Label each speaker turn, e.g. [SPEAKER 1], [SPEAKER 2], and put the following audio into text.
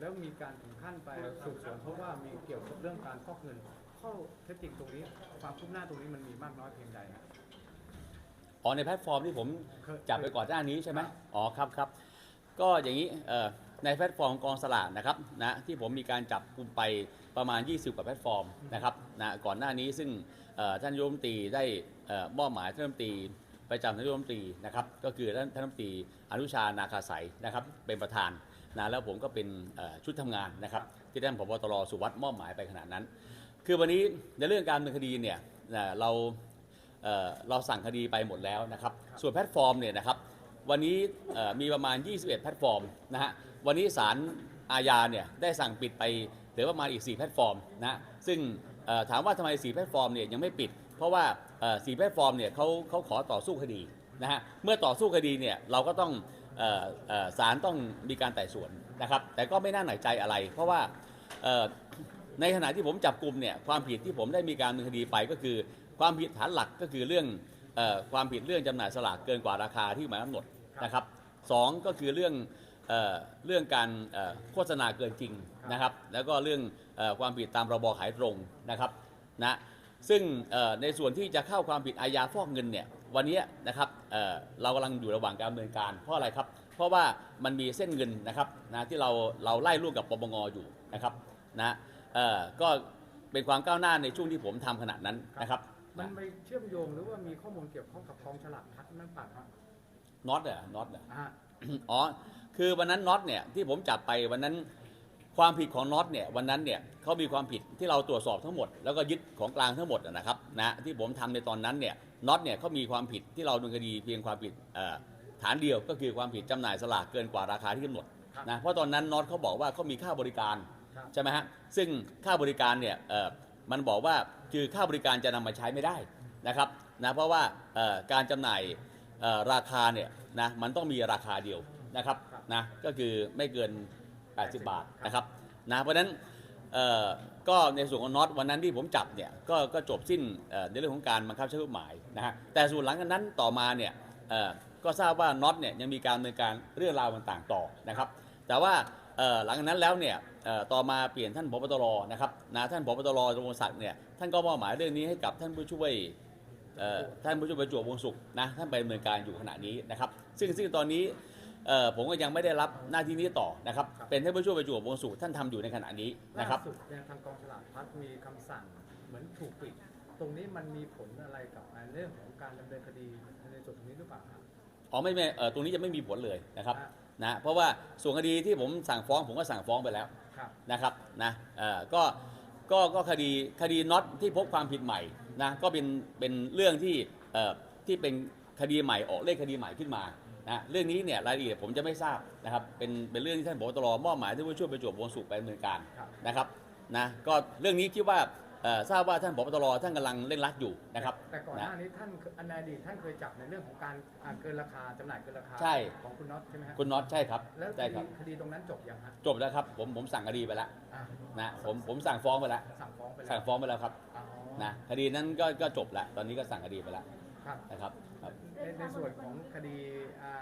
[SPEAKER 1] แล้วมีการถึงขั้นไปสืบสวนเพราะว่ามีเกี่ยวกับเรื่องการฟอกเงิน ข้อเท็จจริงตรงนี้ ความคืบหน้าตรงนี้มันมีมากน้อยเพียงใดฮะ
[SPEAKER 2] อ๋อในแพลตฟอร์มที่ผม
[SPEAKER 1] เคย
[SPEAKER 2] จับไปก่อนหน้านี้ใช่ไหมอ๋อครับครับ ก็อย่างนี้เอ่อในแพลตฟอร์มกองสลากนะครับนะที่ผมมีการจับกลุ่มไปประมาณ 20 กว่าแพลตฟอร์มนะครับนะก่อนหน้านี้ซึ่งเอ่อท่านนายกรัฐมนตรีได้เอ่อมอบหมายท่านรัฐมนตรีประจำท่านนายกรัฐมนตรีนะครับก็คือท่านท่านรัฐมนตรีอนุชานาคาสายนะครับเป็นประธาน นะแล้วผมก็เป็นชุดทำงานนะครับที่ท่านผบตรสุวัสด์มอบหมายไปขนาดนั้น คือวันนี้ในเรื่องการดำเนินคดีเนี่ยนะเราเเราสั่งคดีไปหมดแล้วนะครับ ส่วนแพลตฟอร์มเนี่ยนะครับวันนี้มีประมาณ 21 แพลตฟอร์มนะฮะวันนี้ศาลอาญาเนี่ยได้สั่งปิดไปเหลือประมาณอีก 4 แพลตฟอร์มนะซึ่งถามว่าทำไม 4 แพลตฟอร์มเนี่ยยังไม่ปิด เพราะว่าเอ่อ4แพลตฟอร์มเนี่ยเขาเขาขอต่อสู้คดีนะฮะเมื่อต่อสู้คดีเนี่ยเราก็ต้อง ศาลต้องมีการไต่สวนนะครับ แต่ก็ไม่น่าหนักใจอะไร เพราะว่าในขณะที่ผมจับกลุ่มเนี่ยความผิดที่ผมได้มีการดำเนินคดีไปก็คือ ความผิดฐานหลักก็คือเรื่องอความผิดเรื่องจำหน่ายสลากเกินกว่าราคาที่หมายกำหนดนะครับสองก็คือเรื่องเอเรื่องการโฆษณาเกินจริงนะครับ แล้วก็เรื่องอความผิดตามระบอขายตรงนะครับนะ ซึ่งเอ่อในส่วนที่จะเข้าความผิดอาญาฟอกเงินเนี่ยวันนี้นะครับเอ่อเรากำลังอยู่ระหว่างการดำเนินการเพราะอะไรครับ เพราะว่ามันมีเส้นเงินนะครับนะที่เราเราไล่ร่วมกับปปงอยู่นะครับนะเอ่อก็เป็นความก้าวหน้าในช่วงที่ผมทำขณะนั้นนะครับ
[SPEAKER 1] มันไปเชื่อมโยงหรือว่ามีข้อมูลเกี่ยวข้องกับกองฉลากพัดนั่นป่ะครับ
[SPEAKER 2] น็อตเหรอน็อตเหรอ
[SPEAKER 1] อ่า
[SPEAKER 2] อ๋อคือวันนั้นน็อตเนี่ยที่ผมจับไปวันนั้น ความผิดของน็อตเนี่ยวันนั้นเนี่ยเขามีความผิดที่เราตรวจสอบทั้งหมดแล้วก็ยึดของกลางทั้งหมดนะครับนะที่ผมทำในตอนนั้นเนี่ยน็อตเนี่ยเขามีความผิดที่เราดำเนินคดีเพียงความผิดเอ่อฐานเดียวก็คือความผิดจำหน่ายสลากเกินกว่าราคาที่กำหนดนะเพราะตอนนั้นน็อตเขาบอกว่าเขามีค่าบริการ
[SPEAKER 1] ครับ
[SPEAKER 2] ใช่ไหมฮะซึ่งค่าบริการเนี่ยเอ่อมันบอกว่าคือค่าบริการจะนำมาใช้ไม่ได้นะครับนะเพราะว่าเอ่อการจำหน่ายเอ่อราคาเนี่ยนะมันต้องมีราคาเดียวนะครับนะก็คือไม่เกิน 80 บาทนะครับนะเพราะฉะนั้นเอ่อก็ในส่วนของน็อตวันนั้นที่ผมจับเนี่ยก็ก็จบสิ้นเอ่อในเรื่องของการบังคับใช้กฎหมายนะฮะแต่ส่วนหลังจากนั้นต่อมาเนี่ยเอ่อก็ทราบว่าน็อตเนี่ยยังมีการดำเนินการเรื่องราวต่างๆต่อนะครับ แต่ว่าเอ่อหลังจากนั้นแล้วเนี่ยเอ่อต่อมาเปลี่ยนท่านพบตรนะครับนะท่านพบตรดำรงศักดิ์เนี่ยท่านก็มอบหมายเรื่องนี้ให้กับท่านผู้ช่วยเอ่อท่านผู้ช่วยประจวบวงศ์สุขนะท่านไปดำเนินการอยู่ขณะนี้นะครับ ซึ่งซึ่งตอนนี้ เอ่อผมก็ยังไม่ได้รับหน้าที่นี้ต่อนะครับเป็นท่านผู้ช่วยประจวบวงศ์สุขท่านทำอยู่ในขณะนี้นะครับ
[SPEAKER 1] ล่าสุดเนี่ยทางกองฉลากพัดมีคำสั่งเหมือนถูกปิด ตรงนี้มันมีผลอะไรกับเรื่องของการดำเนินคดีในส่วนตรงนี้หรือเปล่าครับ
[SPEAKER 2] อ๋อไม่ไม่เอ่อตรงนี้จะไม่มีผลเลยนะครับ
[SPEAKER 1] อะ
[SPEAKER 2] นะเพราะว่าส่วนคดีที่ผมสั่งฟ้องผมก็สั่งฟ้องไปแล้ว
[SPEAKER 1] ครับ
[SPEAKER 2] นะครับนะเอ่อก็ก็ก็คดีคดีน็อตที่พบความผิดใหม่นะก็เป็นเป็นเรื่องที่เอ่อที่เป็นคดีใหม่ออกเลขคดีใหม่ขึ้นมา นะเรื่องนี้เนี่ยรายละเอียดผมจะไม่ทราบนะครับเป็นเป็นเรื่องที่ท่านผบตรมอบหมายให้ผู้ช่วยประจวบวงศ์สุขไปดำเนินการ
[SPEAKER 1] ครับ
[SPEAKER 2] นะครับนะก็เรื่องนี้คิดว่าเอ่อทราบว่าท่านผบตรท่านกำลังเร่งรัดอยู่นะครับ
[SPEAKER 1] แต่ก่อนห
[SPEAKER 2] นะ
[SPEAKER 1] น้านี้ท่านในอดีตท่านเคยจับในเรื่องของการอ่าเกินราคาจำหน่ายเกินราคา
[SPEAKER 2] ใช่
[SPEAKER 1] ของคุณน็อตใช่ไหมฮะ
[SPEAKER 2] คุณน็อตใช่ครับ
[SPEAKER 1] แล้วค
[SPEAKER 2] ใช่ค
[SPEAKER 1] ดี
[SPEAKER 2] รับ
[SPEAKER 1] คดีตรงนั้นจบยังฮะ
[SPEAKER 2] จบแล้วครับผมผมสั่งคดีไปแล้ว
[SPEAKER 1] อ่า
[SPEAKER 2] นะผมผมสั่งฟ้องไปแล้ว
[SPEAKER 1] สั่งฟ้องไปแล้ว
[SPEAKER 2] สั่งฟ้องไปแล้วครับ
[SPEAKER 1] อ๋อ
[SPEAKER 2] นะคดีนั้นก็ก็จบแล้วตอนนี้ก็สั่งคดีไปแล้ว
[SPEAKER 1] ครับ
[SPEAKER 2] นะครับ ครับ
[SPEAKER 1] ในในส่วนของคดีอ่า